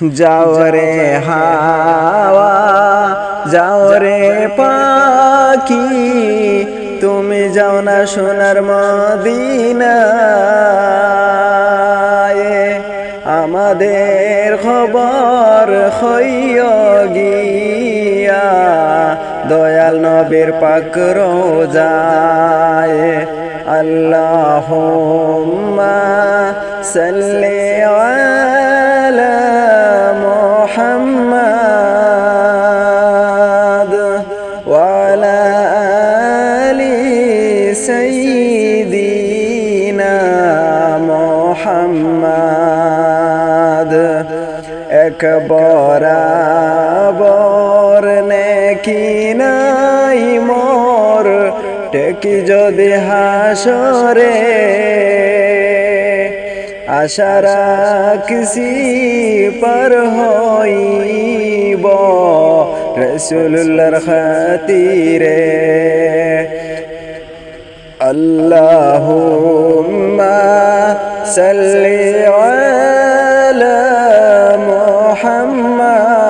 যাও রে হাওয়া যাও রে পাখি তুমি যাও না সোনার মদিনায়। আমাদের খবর হইয় গিয়া দয়াল নবীর পাক রোজায়। আল্লাহুম্মা সাল্লি ওয়ালা আলি সাইয়্যিদিনা মুহাম্মাদ এক বরাবর নেকি নাই মোর টেকি যদি হাসরে আশা রাখছি পার হইব রসুল্লার খাতিরে আল্লাহুম্মা সাল্লি আলা মুহাম্মাদ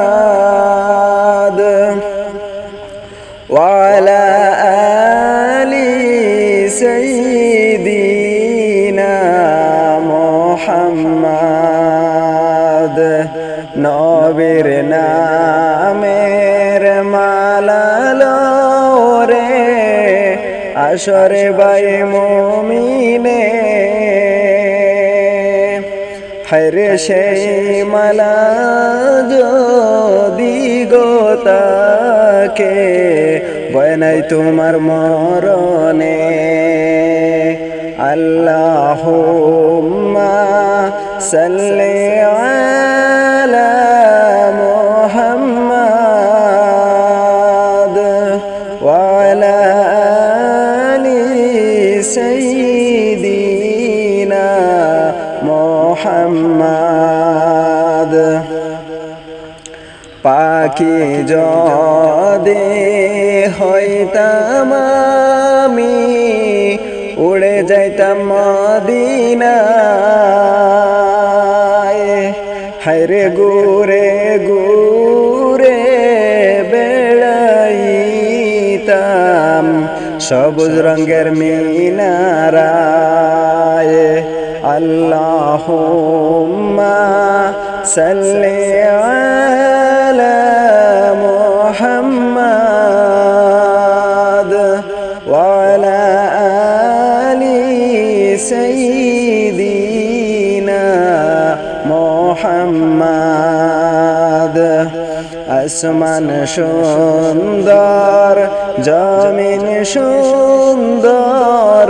ওয়া আলা নবীর নামের মালা রে আসরে বাই মমিনে। হরে সেই মালা যদি গোতাকে বয়নাই তোমার মরণে। আল্লাহ সাল্লি وعلى آل سيدنا محمد পাখি যদি হইতাম আমি উড়ে যাইতাম মদিনায় হায়রে গুরে গুরে সবুজ রঙের মিনারায় আল্লাহ সাল্লি আসমান সুন্দর, জমিন সুন্দর,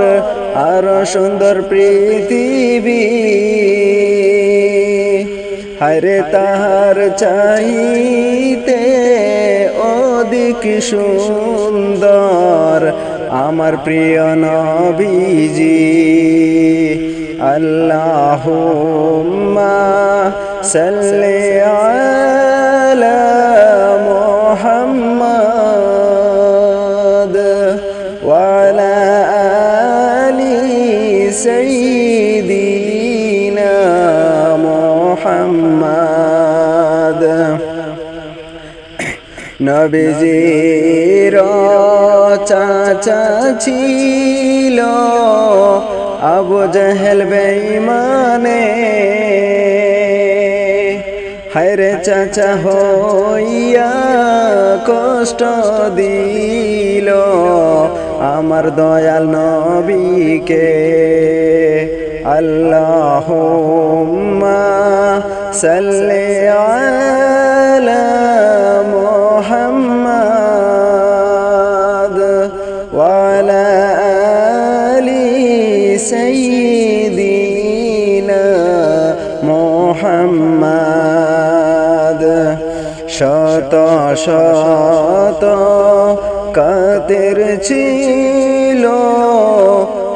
আরও সুন্দর পৃথিবী। হরে তাহার চাইতে অধিক সুন্দর, আমার প্রিয় নবীজি। আল্লাহুম্মা সাল্লি আলা ওয়ালা আলি সাইয়্যিদিনা মুহাম্মাদ নবীজির চাচা ছিল আবু জাহেল বেঈমানে হায়রে চাচা হইয়া কষ্ট দিল আমার দয়াল নবীকে। আল্লাহুম্মা সাল্লি আলা মুহাম্মাদ ওয়ালা আলি সাইয়্যিদিনা শত শত কাদের ছিল।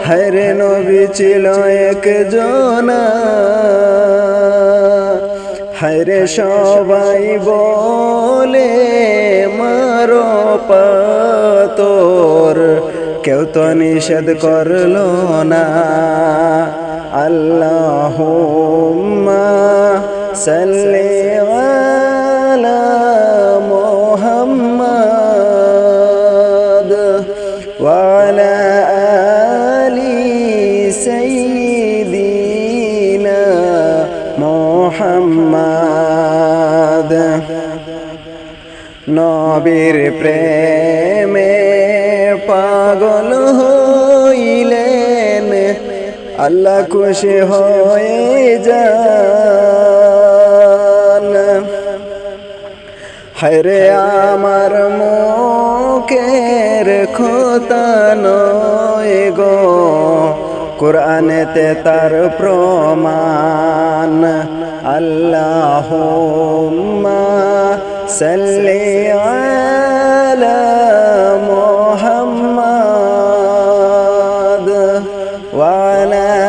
হর নবী ছিল এক জনা। হরে সবাই বলে, মারো পাতর কেউ তো নিষেধ করল না। আল্লাহ صل নবীর প্রেমে পাগল হইলেন। আল্লাহ খুশি হয়ে যান। হরে আমার মুখের খোতা নয় গো, কোরআনেতে তার প্রমাণ। আল্লাহ সাল্লি وعلى